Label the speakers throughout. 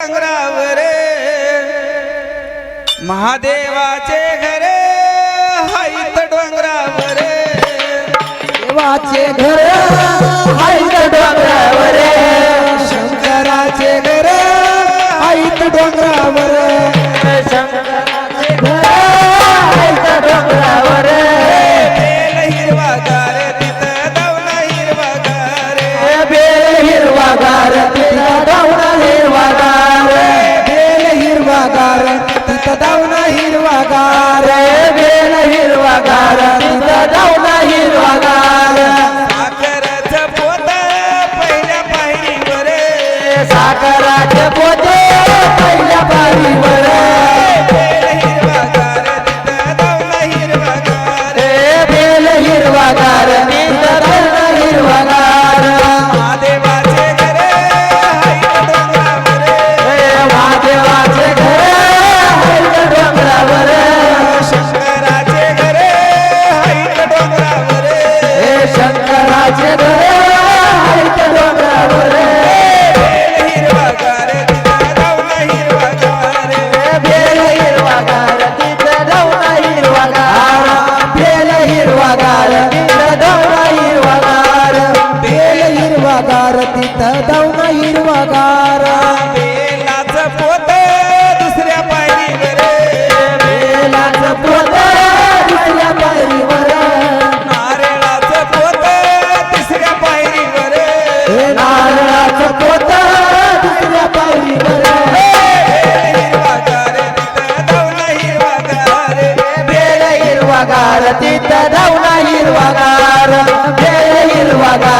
Speaker 1: डोंगरावर महादेवाचे घरे हाईत डोंगरावर
Speaker 2: देवाचे घर हिरवागार बेल हिरवागार दावणा हिरवागार.
Speaker 1: साखरचं पोत पहिल्या पायरीवर.
Speaker 2: साखराचे पोते पहिल्या पारीवर हिरवागार
Speaker 1: बेलाचं पोत दुसऱ्या पायरीवर.
Speaker 2: बेलाचं पोत दुसऱ्या पायरीवर.
Speaker 1: नारळाचं पोत तिसऱ्या पायरीवर.
Speaker 2: नारळाचं पोत दुसऱ्या पायरीवर.
Speaker 1: हिरवा गार तिथं दवना हिरवा गार
Speaker 2: बेल हिरवागार तिथं धावला हिरवागार. बेल हिरवागार.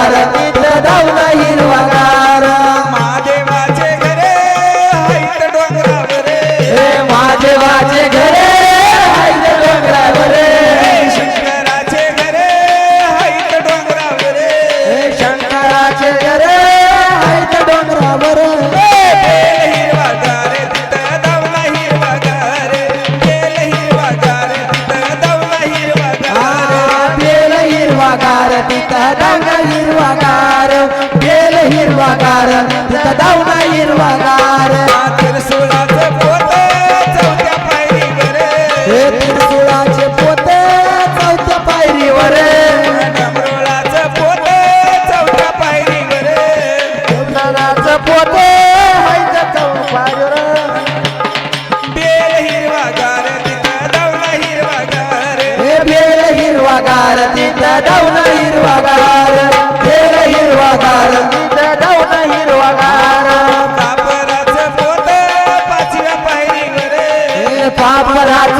Speaker 2: धावला हिरवागार
Speaker 1: बेल
Speaker 2: हिरवागार तिथं धावला हिरवागार.
Speaker 1: त्रिशूळाचं पोत चौथ्या पायरीवर.
Speaker 2: हे त्रिशूळाचे पोते चौथ्या पायरीवर.
Speaker 1: डमरुळाचं पोत चौथ्या पायरीवर.
Speaker 2: पोते हिरवागार तिथं धावणं हिरवागार. बेल हिरवागार तिथं हिरवागार.
Speaker 1: कापराचं पोत पाचव्या
Speaker 2: हे पापराचं